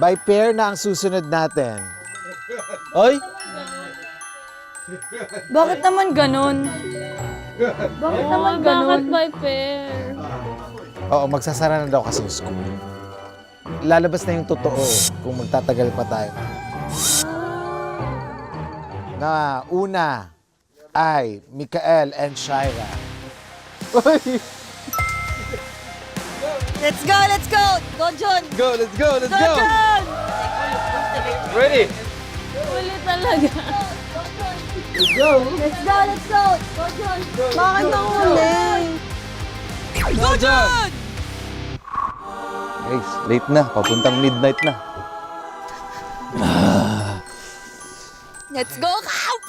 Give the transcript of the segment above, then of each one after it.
By pair na ang susunod natin. Ay! Bakit naman ganun? Bakit naman ganun? Bakit by pair? Oo, magsasara na daw kasi yung school. Lalabas na yung totoo kung magtatagal pa tayo. Na una ay Mikael and Shaira. Let's go, let's go! Go, John! Go, let's go, let's Go, go! John! Ready? Huli talaga. Let's go, let's go! Go, John! Bakit nahuli? Go, John! Guys, late na. Papuntang midnight na. Let's go, Kap!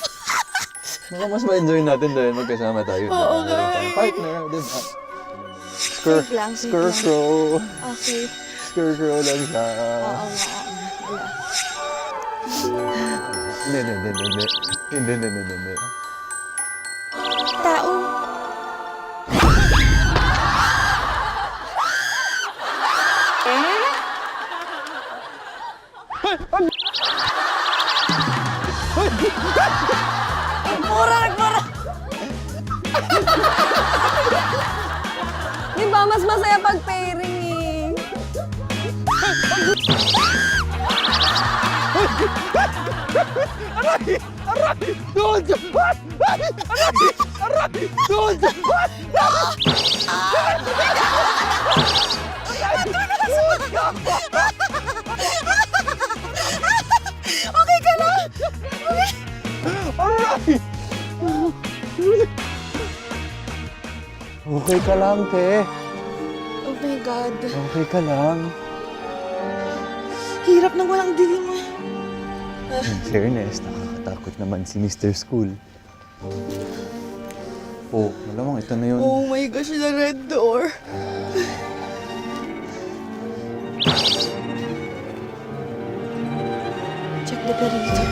Baka mas ma-enjoy natin dahil magkasama tayo. Oo, okay. Partner, di ba? Skr, Save lang, save skr, lang. crow. Okay. Skr, crow lang siya. Oo nga, oo nga. Hindi, hindi, hindi, hindi. Hindi, hindi, hindi, hindi. Tao. Mas masaya pag pairing eh. Okay ka lang? Okay ka lang, te. God. Okay ka lang. Hirap nang walang dilim eh. In fairness, nakakatakot naman si Mr. School. Oh, malamang ito na yun. Oh my gosh, the red door. Check the perimeter.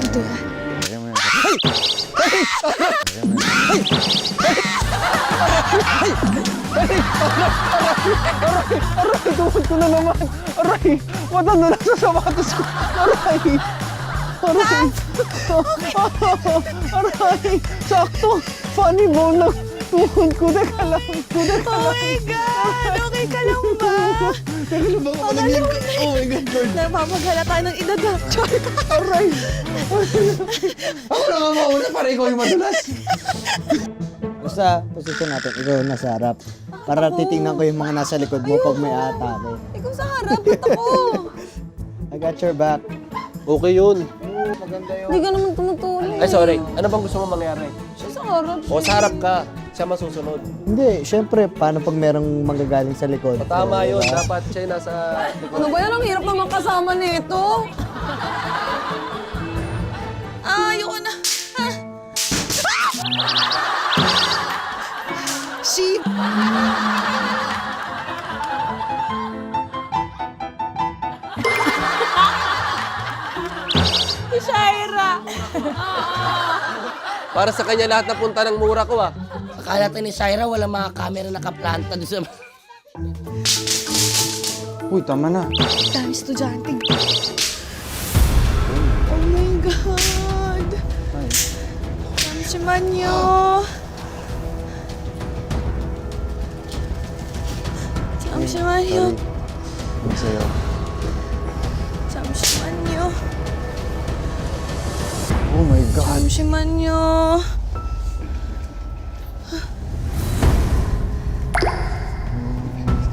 Ito. Ayan mo yan. Ay! Ayan mo yan. Na naman. Aray! Matanda na sa sapatos ko. Aray! Aray! Aray! Sakto! Funny bone ng tuhod ko. Teka lang. Teka Oh my God! Okay ka lang ba? Teka lang ko. Oh my God, Lord. Napapaghalata ng edad na. Char. Aray! Ako na nga mauna para ikaw yung madulas. Basta posisyon natin, ikaw nasa harap. Para titingnan ko yung mga nasa likod mo pag may atake. Ikaw sa harap. Ba't ako? I got your back. Okay yun. Hindi ka naman tumutulong. Ay, sorry. Ano bang gusto mo mangyari? Siya sa harap. O, sa harap ka. Siya masusunod. Hindi, syempre, paano pag merong manggagaling sa likod? O, tama yun. Diba? Dapat siya yung nasa... Ano ba yan? Ang hirap naman kasama nito. Si Shaira. Para sa kanya lahat na punta ng mura ko, ah. Akala tayo ni Syra, wala mga camera nakaplanta doon sa... Uy, tama na. Dami estudyante. Oh my God. Dami si Manyo. Dami si Manyo. Ang sayo. Dami si Manyo. Oh my God. Dami si Manyo.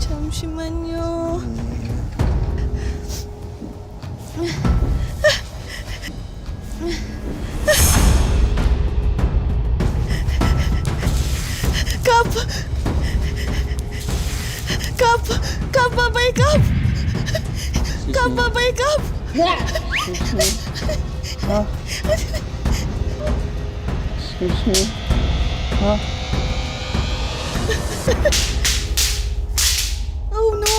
Dami si Manyo. Kap, babay, Kap! Kap, babay, Kap! Excuse me. Oh, no!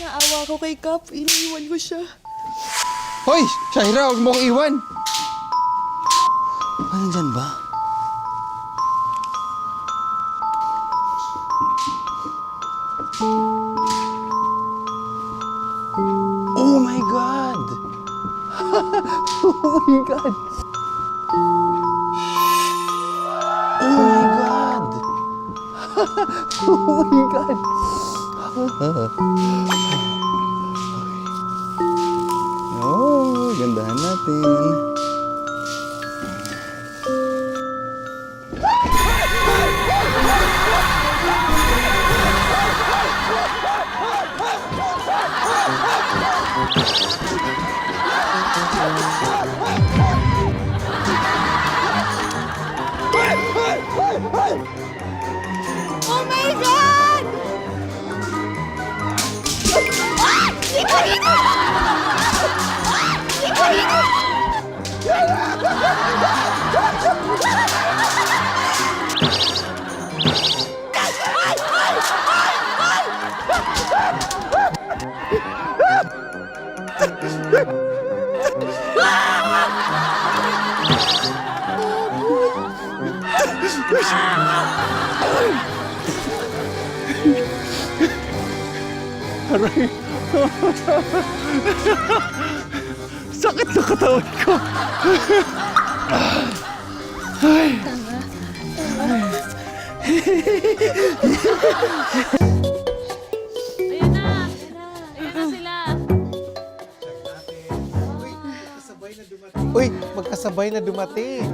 Naawa ko kay Kap. Iniwan ko siya. Hoy! Shaira, huwag mo akong iwan. Ah, nandyan ba? Oh my God! oh my God! Oh my God! oh my God! Oh, gandahan natin. Sakit sa katawan ko. Ayun na. Ayun na sila. Uy, magkasabay na dumating.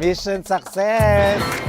Mission success!